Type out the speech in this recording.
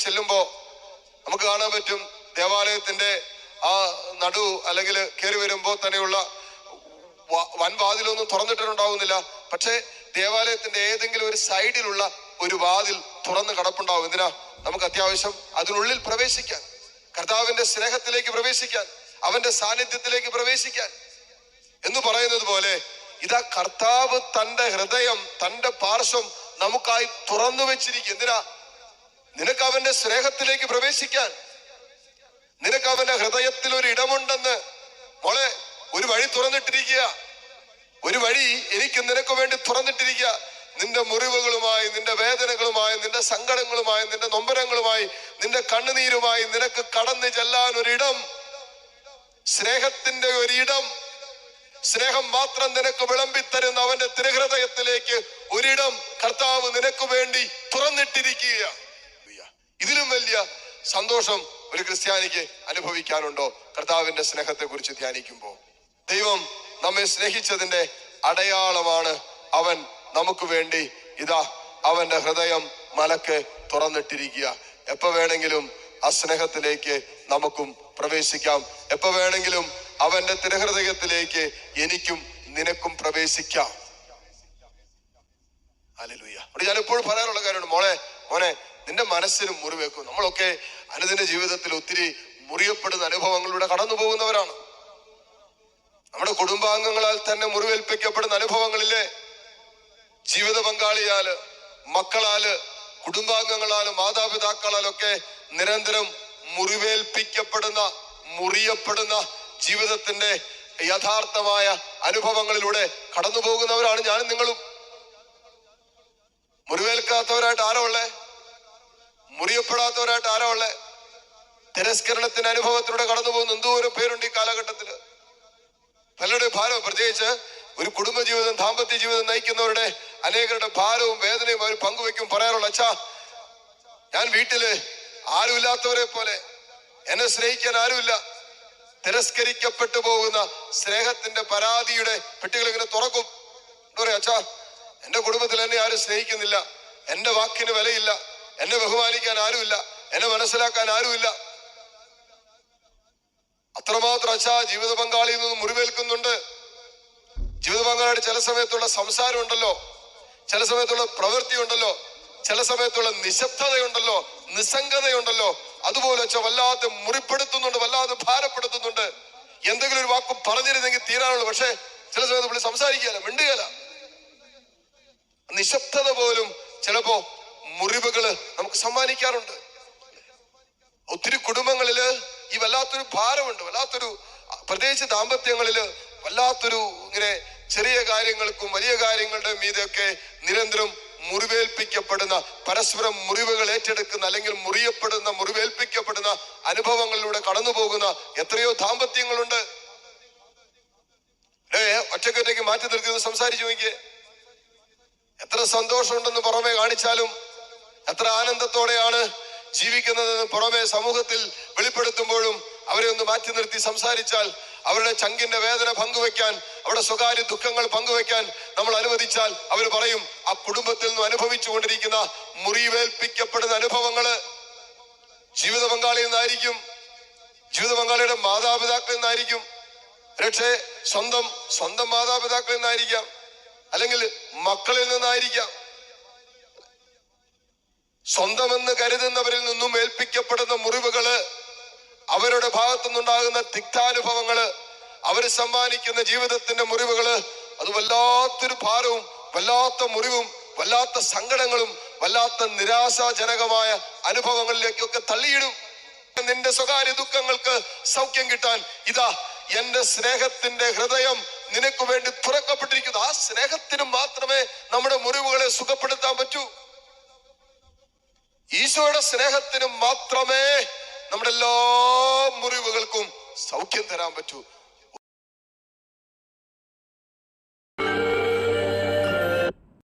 ചെല്ലുമ്പോ നമുക്ക് കാണാൻ പറ്റും ദേവാലയത്തിന്റെ ആ നടു അല്ലെങ്കിൽ കയറി വരുമ്പോൾ തന്നെയുള്ള വൻവാതിലൊന്നും തുറന്നിട്ടുണ്ടാവുന്നില്ല പക്ഷേ ദേവാലയത്തിന്റെ ഏതെങ്കിലും ഒരു സൈഡിലുള്ള ഒരു വാതിൽ തുറന്ന് കടപ്പുണ്ടാവും. എന്തിനാ? നമുക്ക് അത്യാവശ്യം അതിനുള്ളിൽ പ്രവേശിക്കാൻ. കർത്താവിന്റെ സ്നേഹത്തിലേക്ക് പ്രവേശിക്കാൻ. അവന്റെ സാന്നിധ്യത്തിലേക്ക് പ്രവേശിക്കാൻ. എന്ന് പറയുന്നത് പോലെ ഇതാ കർത്താവ് തന്റെ ഹൃദയം തന്റെ പാർശ്വം നമുക്കായി തുറന്നു വെച്ചിരിക്കും. എന്തിനാ? നിനക്ക് അവന്റെ സ്നേഹത്തിലേക്ക് പ്രവേശിക്കാൻ നിനക്ക് അവന്റെ ഹൃദയത്തിൽ ഒരു ഇടമുണ്ടെന്ന് മോളെ ഒരു വഴി തുറന്നിട്ടിരിക്കുക. ഒരു വഴി എനിക്ക് നിനക്ക് വേണ്ടി തുറന്നിട്ടിരിക്കുക. നിന്റെ മുറിവുകളുമായി നിന്റെ വേദനകളുമായി നിന്റെ സങ്കടങ്ങളുമായി നിന്റെ നൊമ്പരങ്ങളുമായി നിന്റെ കണ്ണുനീരുമായി നിനക്ക് കടന്നു ചെല്ലാൻ ഒരിടം സ്നേഹത്തിന്റെ ഒരിടം സ്നേഹം മാത്രം നിനക്ക് വിളമ്പിത്തരുന്ന അവന്റെ തിരുഹൃദയത്തിലേക്ക് ഒരിടം കർത്താവ് നിനക്ക് വേണ്ടി തുറന്നിട്ടിരിക്കുക ഇതിലും വലിയ സന്തോഷം ഒരു ക്രിസ്ത്യാനിക്ക് അനുഭവിക്കാനുണ്ടോ? കർത്താവിന്റെ സ്നേഹത്തെ കുറിച്ച് ധ്യാനിക്കുമ്പോൾ. ദൈവം നമ്മെ സ്നേഹിച്ചതിന്റെ അടയാളമാണ് അവൻ നമുക്ക് വേണ്ടി ഇതാ അവന്റെ ഹൃദയം മലക്ക് തുറന്നിട്ടിരിക്കുക. എപ്പോ വേണമെങ്കിലും ആ സ്നേഹത്തിലേക്ക് നമുക്കും പ്രവേശിക്കാം. എപ്പോ വേണമെങ്കിലും അവന്റെ തിരഹൃദയത്തിലേക്ക് എനിക്കും നിനക്കും പ്രവേശിക്കാം. അവിടെ ഞാൻ എപ്പോഴും പറയാനുള്ള കാര്യമാണ് മോളെ മോനെ നിന്റെ മനസ്സിനും മുറിവേക്കും നമ്മളൊക്കെ അനുദിന ജീവിതത്തിൽ ഒത്തിരി മുറിയപ്പെടുന്ന അനുഭവങ്ങളിലൂടെ കടന്നു പോകുന്നവരാണ്. നമ്മുടെ കുടുംബാംഗങ്ങളാൽ തന്നെ മുറിവേൽപ്പിക്കപ്പെടുന്ന അനുഭവങ്ങളില്ലേ ജീവിത പങ്കാളിയാൽ മക്കളാൽ കുടുംബാംഗങ്ങളാലും മാതാപിതാക്കളാലൊക്കെ നിരന്തരം മുറിവേൽപ്പിക്കപ്പെടുന്ന മുറിയപ്പെടുന്ന ജീവിതത്തിന്റെ യഥാർത്ഥമായ അനുഭവങ്ങളിലൂടെ കടന്നു പോകുന്നവരാണ് ഞാനും നിങ്ങളും. മുറിവേൽക്കാത്തവരായിട്ട് ആരോ ഉള്ളേ? മുറിയപ്പെടാത്തവരായിട്ട് ആരാ ഉള്ളേ? തിരസ്കരണത്തിന്റെ അനുഭവത്തിലൂടെ കടന്നു പോകുന്ന എന്തോരം പേരുണ്ട് ഈ കാലഘട്ടത്തിൽ. പലരുടെ ഭാരം പ്രത്യേകിച്ച് ഒരു കുടുംബജീവിതം ദാമ്പത്യ ജീവിതം നയിക്കുന്നവരുടെ അനേകരുടെ ഭാരവും വേദനയും അവർ പങ്കുവെക്കും പറയാറുള്ള അച്ഛാ ഞാൻ വീട്ടിൽ ആരുമില്ലാത്തവരെ പോലെ എന്നെ സ്നേഹിക്കാൻ ആരുമില്ല. തിരസ്കരിക്കപ്പെട്ടു പോകുന്ന സ്നേഹത്തിന്റെ പരാതിയുടെ പെട്ടികൾ ഇങ്ങനെ തുറക്കും. എന്താ പറയാ അച്ഛാ എന്റെ കുടുംബത്തിൽ എന്നെ ആരും സ്നേഹിക്കുന്നില്ല. എന്റെ വാക്കിന് വിലയില്ല. എന്നെ ബഹുമാനിക്കാൻ ആരുമില്ല. എന്നെ മനസ്സിലാക്കാൻ ആരുമില്ല. അത്രമാത്രം അച്ഛാ ജീവിത പങ്കാളിയിൽ നിന്ന് മുറിവേൽക്കുന്നുണ്ട്. ജീവിത പങ്കാളിയുടെ ചില സമയത്തുള്ള സംസാരം ഉണ്ടല്ലോ ചില സമയത്തുള്ള പ്രവൃത്തി ഉണ്ടല്ലോ ചില സമയത്തുള്ള നിശബ്ദതയുണ്ടല്ലോ. നിസ്സംഗതയുണ്ടല്ലോ. അതുപോലെ വെച്ചാൽ വല്ലാതെ മുറിപ്പെടുത്തുന്നുണ്ട് വല്ലാതെ ഭാരപ്പെടുത്തുന്നുണ്ട്. എന്തെങ്കിലും ഒരു വാക്ക് പറഞ്ഞിരുന്നെങ്കിൽ തീരാനുള്ളൂ. പക്ഷേ ചില സമയത്ത് പുള്ളി സംസാരിക്കുകയല്ല മിണ്ടുകയല്ല. നിശബ്ദത പോലും ചിലപ്പോ മുറിവുകൾ നമുക്ക് സമ്മാനിക്കാറുണ്ട്. ഒത്തിരി കുടുംബങ്ങളിൽ ഈ വല്ലാത്തൊരു ഭാരമുണ്ട്. വല്ലാത്തൊരു പ്രത്യേകിച്ച് ദാമ്പത്യങ്ങളിൽ വല്ലാത്തൊരു ഇങ്ങനെ ചെറിയ കാര്യങ്ങൾക്കും വലിയ കാര്യങ്ങളുടെ മീതൊക്കെ നിരന്തരം മുറിവേൽപ്പിക്കപ്പെടുന്ന പരസ്പരം മുറിവുകൾ ഏറ്റെടുക്കുന്ന അല്ലെങ്കിൽ മുറിയപ്പെടുന്ന മുറിവേൽപ്പിക്കപ്പെടുന്ന അനുഭവങ്ങളിലൂടെ കടന്നു പോകുന്ന എത്രയോ ദാമ്പത്യങ്ങളുണ്ട്. ഒറ്റക്കൊറ്റയ്ക്ക് മാറ്റി നിർത്തി സംസാരിച്ചു നോക്കിയേ. എത്ര സന്തോഷമുണ്ടെന്ന് പുറമെ കാണിച്ചാലും എത്ര ആനന്ദത്തോടെയാണ് ജീവിക്കുന്നതെന്ന് പുറമെ സമൂഹത്തിൽ വെളിപ്പെടുത്തുമ്പോഴും അവരെ ഒന്ന് മാറ്റി നിർത്തി സംസാരിച്ചാൽ അവരുടെ ചങ്കിന്റെ വേദന പങ്കുവെക്കാൻ അവരുടെ സ്വകാര്യ ദുഃഖങ്ങൾ പങ്കുവെക്കാൻ നമ്മൾ അനുവദിച്ചാൽ അവർ പറയും ആ കുടുംബത്തിൽ നിന്ന് അനുഭവിച്ചു കൊണ്ടിരിക്കുന്ന മുറിവേൽപ്പിക്കപ്പെടുന്ന അനുഭവങ്ങൾ ജീവിത പങ്കാളിയിൽ നിന്നായിരിക്കും ജീവിത പങ്കാളിയുടെ മാതാപിതാക്കളിൽ നിന്നായിരിക്കും പക്ഷേ സ്വന്തം സ്വന്തം മാതാപിതാക്കളിൽ നിന്നായിരിക്കാം അല്ലെങ്കിൽ മക്കളിൽ നിന്നായിരിക്കാം. സ്വന്തമെന്ന് കരുതുന്നവരിൽ നിന്നും ഏൽപ്പിക്കപ്പെടുന്ന മുറിവുകൾ അവരുടെ ഭാഗത്തുനിന്നുണ്ടാകുന്ന തിക്താനുഭവങ്ങൾ അവർ സമ്മാനിക്കുന്ന ജീവിതത്തിന്റെ മുറിവുകൾ അത് വല്ലാത്തൊരു ഭാരവും വല്ലാത്ത മുറിവും വല്ലാത്ത സങ്കടങ്ങളും വല്ലാത്ത നിരാശാജനകമായ അനുഭവങ്ങളിലേക്കൊക്കെ തള്ളിയിടും. നിന്റെ സ്വകാര്യ ദുഃഖങ്ങൾക്ക് സൗഖ്യം കിട്ടാൻ ഇതാ എന്റെ സ്നേഹത്തിന്റെ ഹൃദയം നിനക്ക് വേണ്ടി തുറക്കപ്പെട്ടിരിക്കുന്നു. ആ സ്നേഹത്തിന് മാത്രമേ നമ്മുടെ മുറിവുകളെ സുഖപ്പെടുത്താൻ പറ്റൂ. ഈശോയുടെ സ്നേഹത്തിന് മാത്രമേ നമ്മുടെ എല്ലാ മുറിവുകൾക്കും സൗഖ്യം തരാൻ പറ്റൂ.